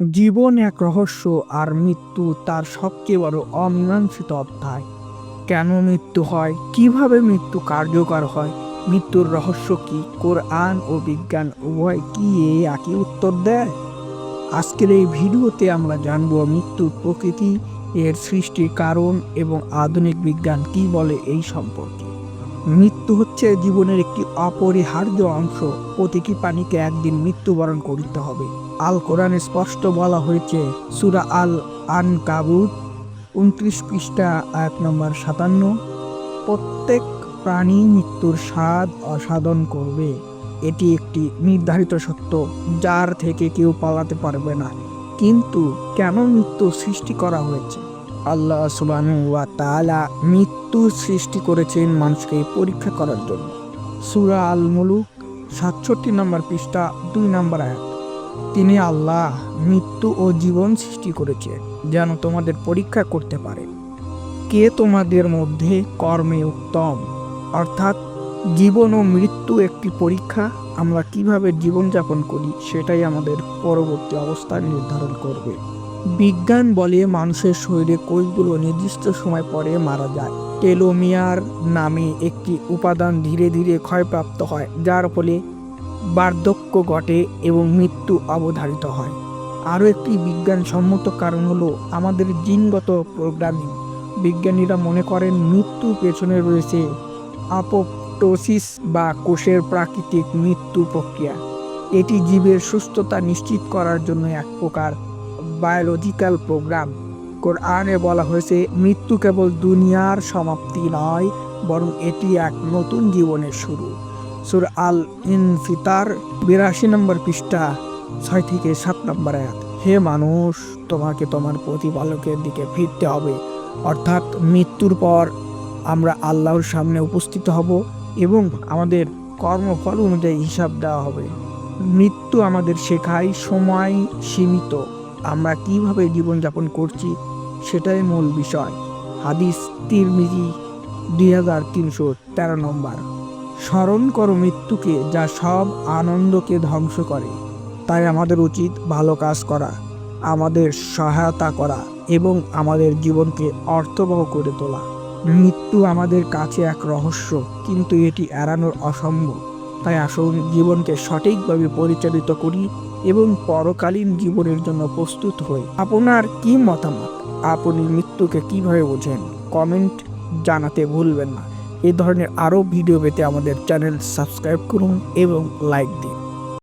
জীবন এক রহস্য আর মৃত্যু তার সবচেয়ে বড় অমীমাংসিত অধ্যায়। কেন মৃত্যু হয়? কীভাবে মৃত্যু কার্যকর হয়? মৃত্যুর রহস্য কি? কোরআন ও বিজ্ঞান উভয় কি এই একই উত্তর দেয়? আজকের এই ভিডিওতে আমরা জানব মৃত্যুর প্রকৃতি, এর সৃষ্টির কারণ এবং আধুনিক বিজ্ঞান কি বলে এই সম্পর্কে। মৃত্যু হচ্ছে জীবনের একটি অপরিহার্য অংশ। প্রতিটি প্রাণীকে একদিন মৃত্যুবরণ করতে হবে। আল কোরআনে স্পষ্ট বলা হয়েছে, সুরা আল আন কাবুত উনত্রিশ পৃষ্ঠা এক নম্বর সাতান্ন, প্রত্যেক প্রাণী মৃত্যুর স্বাদ অসাধন করবে। এটি একটি নির্ধারিত সত্য, যার থেকে কেউ পালাতে পারবে না। কিন্তু কেন মৃত্যু সৃষ্টি করা হয়েছে? আল্লাহ সুবানু ওয়া তাআলা মৃত্যু সৃষ্টি করেছেন মানুষকে পরীক্ষা করার জন্য। সুরা আল মুলুক সাতষট্টি নম্বর পৃষ্ঠা, দুই নম্বর আয়াত। তিনি আল্লাহ মৃত্যু ও জীবন সৃষ্টি করেছে যেন তোমাদের পরীক্ষা করতে পারে। কে তোমাদের মধ্যে কর্মে উত্তম? অর্থাৎ জীবন ও মৃত্যু একটি পরীক্ষা, আমরা কীভাবে জীবনযাপন করি সেটাই আমাদের পরবর্তী অবস্থান নির্ধারণ করবে। বিজ্ঞান বলে মানুষের শরীরে কোষগুলো নির্দিষ্ট সময় পরে মারা যায়। টেলোমিয়ার নামে একটি উপাদান ধীরে ধীরে ক্ষয়প্রাপ্ত হয়, যার ফলে বার্ধক্য ঘটে এবং মৃত্যু অবধারিত হয়। আরও একটি বিজ্ঞানসম্মত কারণ হলো আমাদের জিনগত প্রোগ্রামিং। বিজ্ঞানীরা মনে করেন মৃত্যু পেছনে রয়েছে আপোপটোসিস বা কোষের প্রাকৃতিক মৃত্যু প্রক্রিয়া। এটি জীবের সুস্থতা নিশ্চিত করার জন্য এক প্রকার বায়োলজিক্যাল প্রোগ্রাম কোরআনে বলা হয়েছে, মৃত্যু কেবল দুনিয়ার সমাপ্তি নয়, বরং এটি এক নতুন জীবনের শুরু। সুর আল ইনফিতার বিরাশি নম্বর পৃষ্ঠা, ছয় থেকে সাত নম্বর আয়াত। হে মানুষ, তোমাকে তোমার প্রতিপালকের দিকে ফিরতে হবে। অর্থাৎ মৃত্যুর পর আমরা আল্লাহর সামনে উপস্থিত হব এবং আমাদের কর্মফল অনুযায়ী হিসাব দেওয়া হবে। মৃত্যু আমাদের শেখায় সময় সীমিত। আমরা কীভাবে জীবনযাপন করছি সেটাই মূল বিষয়। হাদিস তিরমিজি দুই হাজার তিনশো তেরো নম্বর। স্মরণ করো মৃত্যুকে, যা সব আনন্দকে ধ্বংস করে। তাই আমাদের উচিত ভালো কাজ করা, আমাদের সহায়তা করা এবং আমাদের জীবনকে অর্থবহ করে তোলা। মৃত্যু আমাদের কাছে এক রহস্য, কিন্তু এটি এড়ানোর অসম্ভব। তাই আসুন জীবনকে সঠিকভাবে পরিচালিত করি এবং পরকালীন জীবনের জন্য প্রস্তুত হই। আপনার কি মতামত? আপনি মৃত্যুকে কীভাবে বোঝেন? কমেন্ট জানাতে ভুলবেন না। এ ধরনের আরও ভিডিও পেতে আমাদের চ্যানেল সাবস্ক্রাইব করুন এবং লাইক দিন।